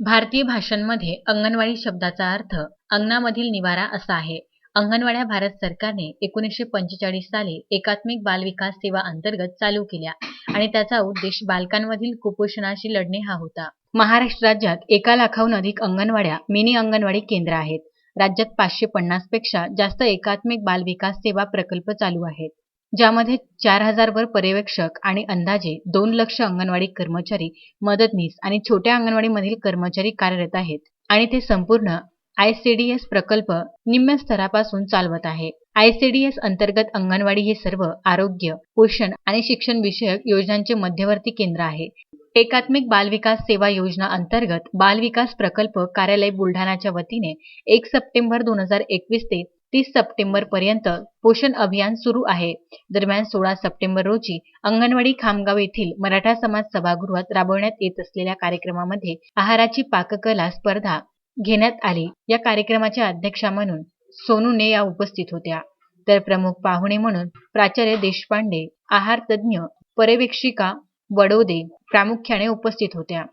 भारतीय भाषांमध्ये अंगणवाडी शब्दाचा अर्थ अंगणामधील निवारा असा आहे. अंगणवाड्या भारत सरकारने एकोणीसशे पंचेचाळीस साली एकात्मिक बाल विकास सेवा अंतर्गत चालू केल्या आणि त्याचा उद्देश बालकांमधील कुपोषणाशी लढणे हा होता. महाराष्ट्र राज्यात एका लाखाहून अधिक अंगणवाड्या मिनी अंगणवाडी केंद्र आहेत. राज्यात पाचशे पन्नासपेक्षा जास्त एकात्मिक बाल विकास सेवा प्रकल्प चालू आहेत. ज्यामध्ये चार हजार वर पर्यवेक्षक आणि अंदाजे दोन लक्ष अंगणवाडी कर्मचारी मदतनीस आणि छोट्या अंगणवाडीमधील कर्मचारी कार्यरत आहेत आणि ते संपूर्ण आयसीडीएस प्रकल्प निम्न स्तरापासून चालवत आहे. आयसीडीएस अंतर्गत अंगणवाडी हे सर्व आरोग्य पोषण आणि शिक्षण विषयक योजनांचे मध्यवर्ती केंद्र आहे. एकात्मिक बाल विकास सेवा योजना अंतर्गत बाल विकास प्रकल्प कार्यालय बुलढाणाच्या वतीने एक सप्टेंबर दोन हजार एकवीस ते तीस सप्टेंबर पर्यंत पोषण अभियान सुरू आहे. दरम्यान सोळा सप्टेंबर रोजी अंगणवाडी खामगाव येथील मराठा समाज सभागृहात राबवण्यात येत असलेल्या कार्यक्रमामध्ये आहाराची पाककला स्पर्धा घेण्यात आली. या कार्यक्रमाच्या अध्यक्षा म्हणून सोनूने या उपस्थित होत्या. तर प्रमुख पाहुणे म्हणून प्राचार्य देशपांडे आहार तज्ज्ञ पर्यवेक्षिका वडोदे प्रामुख्याने उपस्थित होत्या.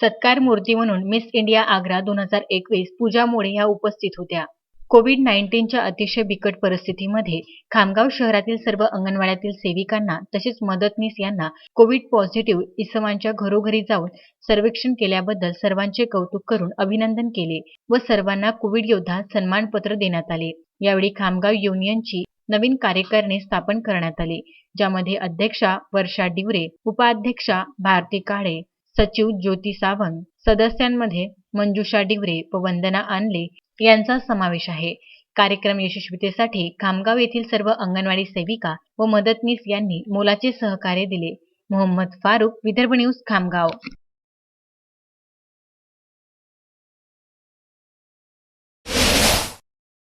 सत्कार मूर्ती म्हणून मिस इंडिया आग्रा दोन हजार एकवीस पूजा मोडे ह्या उपस्थित होत्या. कोविड नाईन्टीनच्या अतिशय बिकट परिस्थितीमध्ये खामगाव शहरातील सर्व अंगणवाड्यातील सेविकांना तसेच मदतनीस यांना कोविड पॉझिटिव्ह इसमांच्या घरोघरी जाऊन सर्वेक्षण केल्याबद्दल सर्वांचे कौतुक करून अभिनंदन केले व सर्वांना कोविड योद्धा सन्मानपत्र देण्यात आले. यावेळी खामगाव युनियनची नवीन कार्यकारिणी स्थापन करण्यात आली ज्यामध्ये अध्यक्षा वर्षा डिवरे उपाध्यक्षा भारती काळे सचिव ज्योती सावंत सदस्यांमध्ये मंजुषा डिवरे व वंदना आणले यांचा समावेश आहे. कार्यक्रम यशस्वीतेसाठी खामगाव येथील सर्व अंगणवाडी सेविका व मदतनीस यांनी मोलाचे सहकार्य दिले. मोहम्मद फारूक विदर्भ न्यूज खामगाव.